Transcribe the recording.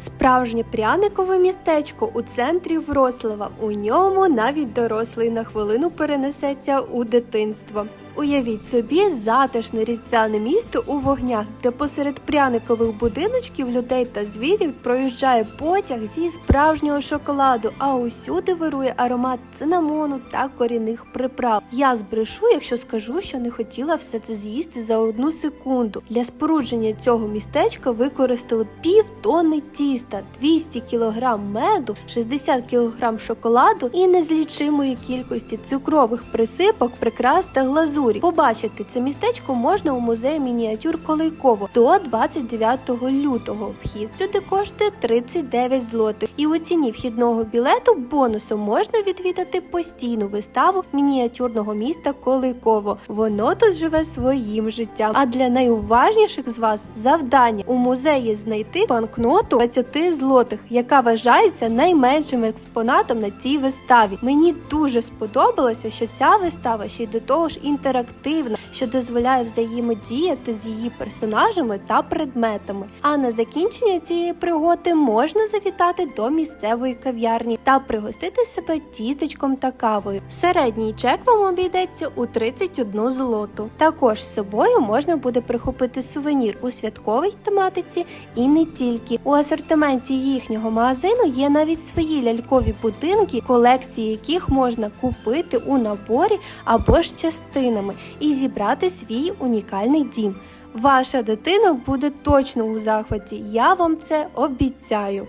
Справжнє пряникове містечко у центрі Вроцлава. У ньому навіть дорослий на хвилину перенесеться у дитинство. Уявіть собі затишне різдвяне місто у вогнях, де посеред пряникових будиночків людей та звірів проїжджає потяг зі справжнього шоколаду, а усюди вирує аромат цинамону та корінних приправ. Я збрешу, якщо скажу, що не хотіла все це з'їсти за одну секунду. Для спорудження цього містечка використали пів тонни тіста, 200 кг меду, 60 кг шоколаду і незлічимої кількості цукрових присипок, прикрас та глазурі. Побачити це містечко можна у музеї мініатюр Колейково до 29 лютого. Вхід сюди коштує 39 злотих. І у ціні вхідного білету бонусом можна відвідати постійну виставу мініатюрного міста Колейково. Воно тут живе своїм життям. А для найуважніших з вас завдання у музеї знайти банкноту 20 злотих, яка вважається найменшим експонатом на цій виставі. Мені дуже сподобалося, що ця вистава ще й до того ж інтерактивна, що дозволяє взаємодіяти з її персонажами та предметами. А на закінчення цієї пригоди можна завітати до місцевої кав'ярні та пригостити себе тістечком та кавою. Середній чек вам обійдеться у 31 злоту. Також з собою можна буде прихопити сувенір у святковій тематиці і не тільки. У асортименті їхнього магазину є навіть свої лялькові будинки, колекції яких можна купити у наборі або ж частинами і зібрати свій унікальний дім. Ваша дитина буде точно у захваті. Я вам це обіцяю.